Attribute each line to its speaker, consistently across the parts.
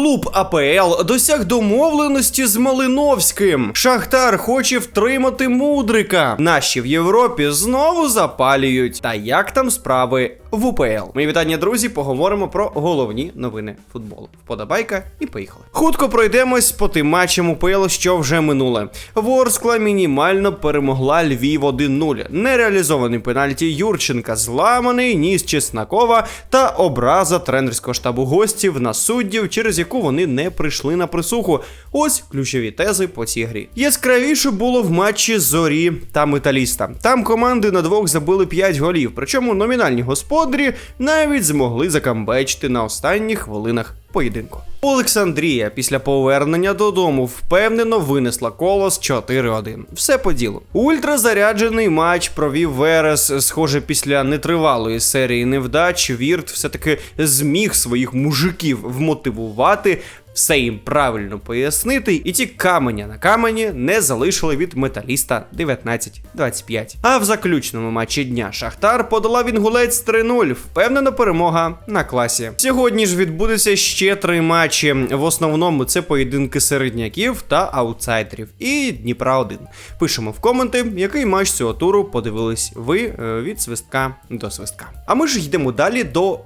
Speaker 1: Клуб АПЛ досяг домовленості з Малиновським. Шахтар хоче втримати мудрика. Наші в Європі знову запалюють. Та як там справи в УПЛ? Мої вітання, друзі. Поговоримо про головні новини футболу. Вподобайка і поїхали. Хутко пройдемось по тим матчам УПЛ, що вже минуле. Ворскла мінімально перемогла Львів 1-0. Нереалізований пенальті Юрченка, зламаний ніс Чеснокова та образа тренерського штабу гостів на суддів, через яку вони не прийшли на присуху. Ось ключові тези по цій грі. Яскравіше було в матчі Зорі та Металіста. Там команди на двох забили 5 голів, причому номінальні господарі навіть змогли закамбечити на останніх хвилинах поєдинку. Олександрія після повернення додому впевнено винесла колос 4-1. Все по ділу. Ультразаряджений матч провів Верес. Схоже, після нетривалої серії невдач Вірт все-таки зміг своїх мужиків вмотивувати. Все їм правильно пояснити, і ті каменя на камені не залишили від металіста 19-25. А в заключному матчі дня Шахтар подолав інгулець 3-0. Впевнена перемога на класі. Сьогодні ж відбудеться ще три матчі. В основному це поєдинки середняків та аутсайдерів. І Дніпра 1. Пишемо в коменти, який матч цього туру подивились ви е, від свистка до свистка. А ми ж йдемо далі до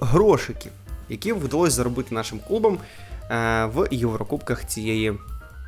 Speaker 1: грошиків, які вдалося заробити нашим клубам в Єврокубках цієї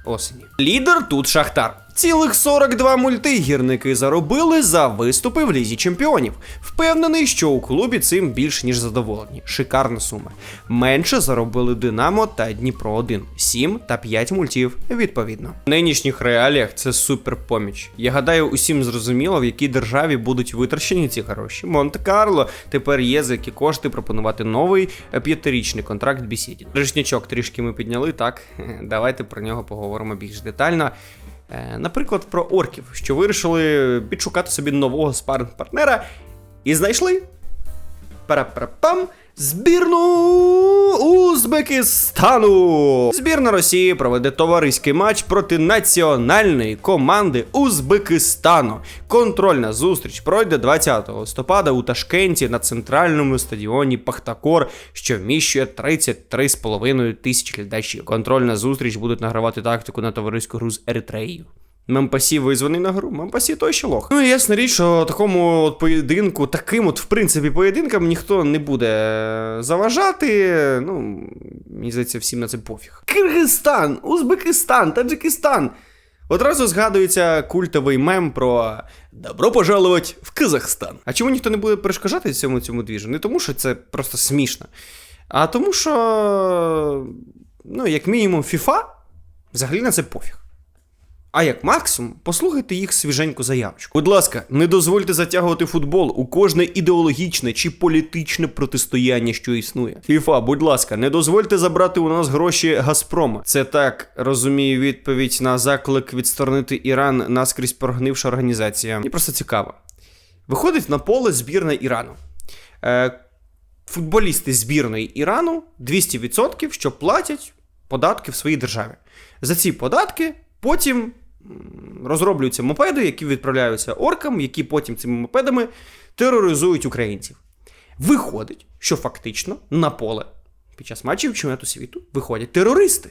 Speaker 1: осені. Лідер тут Шахтар. Цілих 42 мульти гірники заробили за виступи в лізі чемпіонів. Впевнений, що у клубі цим більш ніж задоволені. Шикарна сума. Менше заробили Динамо та Дніпро 1 7 та 5 мультів відповідно. В нинішніх реаліях це супер поміч. Я гадаю, усім зрозуміло, в якій державі будуть витрачені ці гроші. Монте-Карло тепер є за які кошти пропонувати новий е, п'ятирічний контракт Бісіді. Решнячок трішки ми підняли, так давайте про нього поговоримо більш детально. Е, Наприклад, про орків, що вирішили підшукати собі нового спарринг партнера і знайшли Пара-пара-пам. Збірну Узбекистану. Збірна Росії проведе товариський матч проти національної команди Узбекистану. Контрольна зустріч пройде 20 листопада у Ташкенті на центральному стадіоні Пахтакор, що вміщує 33,5 тисяч глядачів. Контрольна зустріч будуть награвати тактику на товариську гру з Еритреєю. Мемпасі визваний на гру, Мемпасі той ще лох. Ну і ясна річ, що такому от поєдинку, таким от, в принципі, поєдинкам ніхто не буде заважати. Ну, мені здається, всім на це пофіг. Киргизстан, Узбекистан, Таджикистан. Одразу згадується культовий мем про добро пожаловать в Казахстан. А чому ніхто не буде перешкоджати цьому цьому двіжу? Не тому, що це просто смішно, а тому, що, ну, як мінімум, FIFA взагалі на це пофіг. А як максимум, послухайте їх свіженьку заявочку. Будь ласка, не дозвольте затягувати футбол у кожне ідеологічне чи політичне протистояння, що існує. ФІФА, будь ласка, не дозвольте забрати у нас гроші Газпрома. Це так розумію відповідь на заклик відсторонити Іран наскрізь прогнивша організація. Мені просто цікаво. Виходить на поле збірна Ірану. Е, футболісти збірної Ірану 200%, що платять податки в своїй державі. За ці податки потім розроблюються мопеди, які відправляються оркам, які потім цими мопедами тероризують українців. Виходить, що фактично на поле під час матчів чемпіонату світу виходять терористи.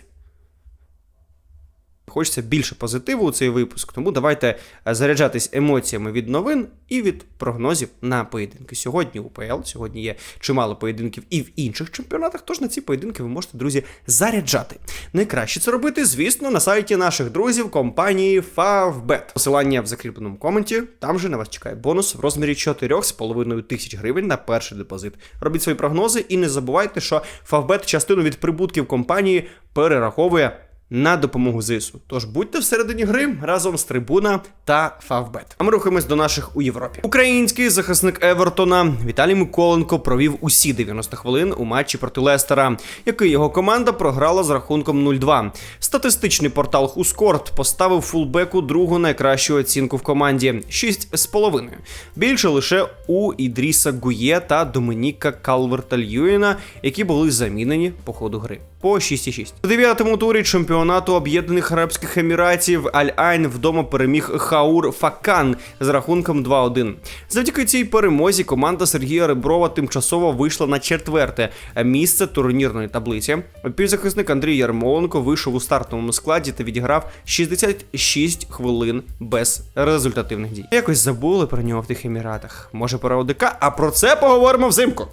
Speaker 1: Хочеться більше позитиву у цей випуск, тому давайте е, заряджатись емоціями від новин і від прогнозів на поєдинки. Сьогодні УПЛ, сьогодні є чимало поєдинків і в інших чемпіонатах, тож на ці поєдинки ви можете, друзі, заряджати. Найкраще це робити, звісно, на сайті наших друзів компанії Favbet. Посилання в закріпленому коменті. Там же на вас чекає бонус в розмірі 4,5 тисяч гривень на перший депозит. Робіть свої прогнози і не забувайте, що Favbet частину від прибутків компанії перераховує на допомогу ЗСУ. Тож будьте всередині гри разом з Трибуна та Фавбет. А ми рухаємось до наших у Європі. Український захисник Евертона Віталій Миколенко провів усі 90 хвилин у матчі проти Лестера, який його команда програла з рахунком 0-2. Статистичний портал Хускорт поставив фулбеку другу найкращу оцінку в команді 6,5. Більше лише у Ідріса Гує та Домініка Калверта Льюіна, які були замінені по ходу гри. По 6,6. У дев'ятому турі чемпіонату Об'єднаних Арабських Еміратів Аль-Айн вдома переміг Хаур Факан з рахунком 2-1. Завдяки цій перемозі команда Сергія Реброва тимчасово вийшла на четверте місце турнірної таблиці. Півзахисник Андрій Ярмоленко вийшов у стартовому складі та відіграв 66 хвилин без результативних дій. Якось забули про нього в тих еміратах. Може, пора ОДК? А про це поговоримо взимку.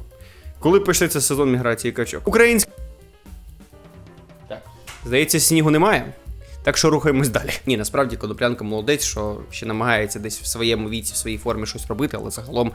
Speaker 1: Коли почнеться сезон міграції качок. Українська. Здається, снігу немає. Так що рухаємось далі. Ні, насправді Коноплянка молодець, що ще намагається десь в своєму віці, в своїй формі щось робити, але загалом,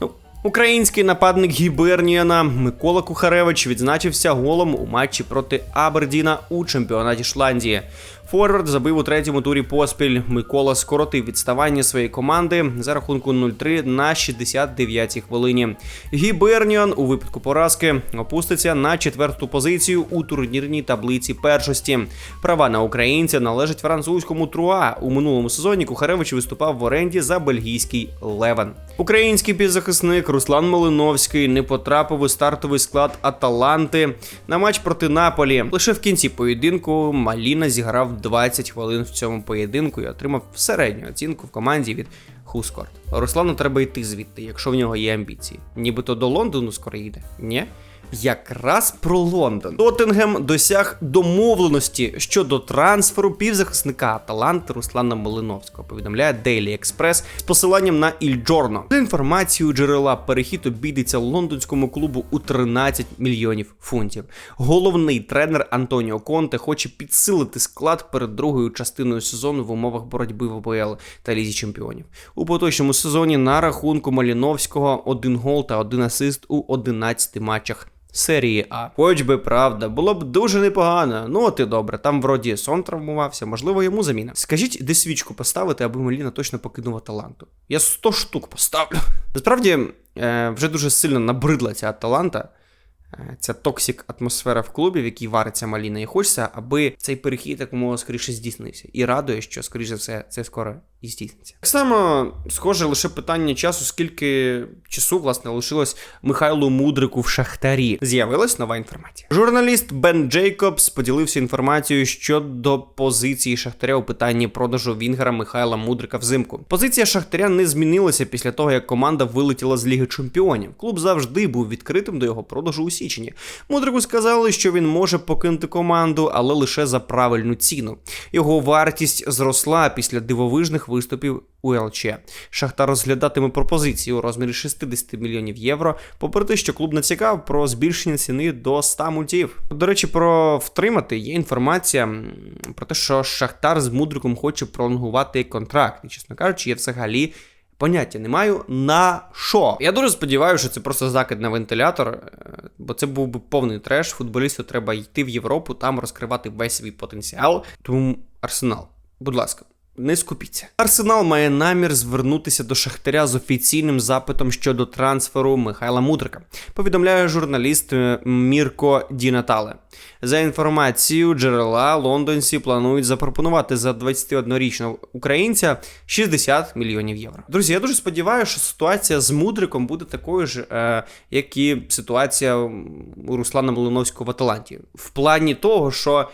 Speaker 1: ну. Український нападник Гіберніана Микола Кухаревич відзначився голом у матчі проти Абердіна у чемпіонаті Шотландії. Форвард забив у третьому турі поспіль. Микола скоротив відставання своєї команди за рахунку 0-3 на 69-й хвилині. Гіберніан у випадку поразки опуститься на четверту позицію у турнірній таблиці першості. Права на українця належать французькому Труа. У минулому сезоні Кухаревич виступав в оренді за бельгійський Левен. Український півзахисник Руслан Малиновський не потрапив у стартовий склад Аталанти на матч проти Наполі. Лише в кінці поєдинку Маліна зіграв 20 хвилин в цьому поєдинку і отримав середню оцінку в команді від Хускорт. Руслану треба йти звідти, якщо в нього є амбіції. Нібито до Лондону скоро їде. Ні? Якраз про Лондон. Тоттенгем досяг домовленості щодо трансферу півзахисника Аталанти Руслана Малиновського. Повідомляє Daily Express з посиланням на Іль Джорно. За інформацією джерела, перехід обійдеться лондонському клубу у 13 мільйонів фунтів. Головний тренер Антоніо Конте хоче підсилити склад перед другою частиною сезону в умовах боротьби в ОПЛ та Лізі Чемпіонів. У поточному сезоні на рахунку Маліновського один гол та один асист у 11 матчах. Серії А. Хоч би правда, було б дуже непогано. Ну от і добре, там вроді сон травмувався, можливо, йому заміна. Скажіть, де свічку поставити, аби Маліна точно покинула таланту. Я 100 штук поставлю. Насправді, е, вже дуже сильно набридла ця таланта. Е, Ця токсик атмосфера в клубі, в якій вариться Маліна, і хочеться, аби цей перехід якомога скоріше здійснився. І радує, що, скоріше за все, це скоро і здійсниться. Так само, схоже, лише питання часу, скільки часу, власне, лишилось Михайлу Мудрику в Шахтарі. З'явилась нова інформація. Журналіст Бен Джейкобс поділився інформацією щодо позиції Шахтаря у питанні продажу Вінгера Михайла Мудрика взимку. Позиція Шахтаря не змінилася після того, як команда вилетіла з Ліги Чемпіонів. Клуб завжди був відкритим до його продажу у січні. Мудрику сказали, що він може покинути команду, але лише за правильну ціну. Його вартість зросла після дивовижних виступів у ЛЧ. Шахтар розглядатиме пропозиції у розмірі 60 мільйонів євро, попри те, що клуб націкав про збільшення ціни до 100 мультів. До речі, про втримати є інформація про те, що Шахтар з Мудриком хоче пролонгувати контракт. І, чесно кажучи, я взагалі. Поняття не маю на що. Я дуже сподіваюся, що це просто закид на вентилятор, е, бо це був би повний треш. Футболісту треба йти в Європу, там розкривати весь свій потенціал. Тому Арсенал, будь ласка. Не скупіться. Арсенал має намір звернутися до Шахтаря з офіційним запитом щодо трансферу Михайла Мудрика. Повідомляє журналіст е, Мірко Дінатале. За інформацією джерела, лондонці планують запропонувати за 21-річного українця 60 мільйонів євро. Друзі, я дуже сподіваюся, що ситуація з Мудриком буде такою ж, е, як і ситуація у Руслана Малиновського в Аталанті. В плані того, що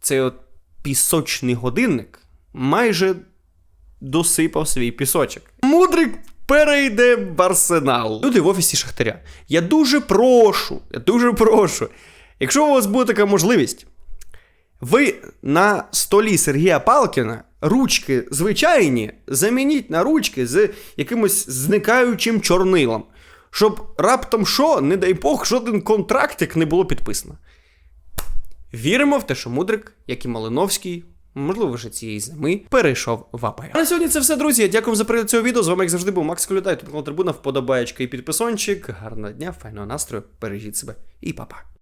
Speaker 1: цей от пісочний годинник майже досипав свій пісочок. Мудрик перейде в арсенал. Люди в офісі Шахтаря. Я дуже прошу, я дуже прошу. Якщо у вас буде така можливість, ви на столі Сергія Палкіна ручки звичайні замініть на ручки з якимось зникаючим чорнилом. Щоб раптом що, не дай Бог, жоден контрактик не було підписано. Віримо в те, що Мудрик, як і Малиновський, можливо, вже цієї зими, перейшов в АПЛ. А на сьогодні це все, друзі. Дякую за перегляд цього відео. З вами, як завжди, був Макс Колютай, тут канал Трибуна, вподобаєчка і підписончик. Гарного дня, файного настрою, бережіть себе і па-па.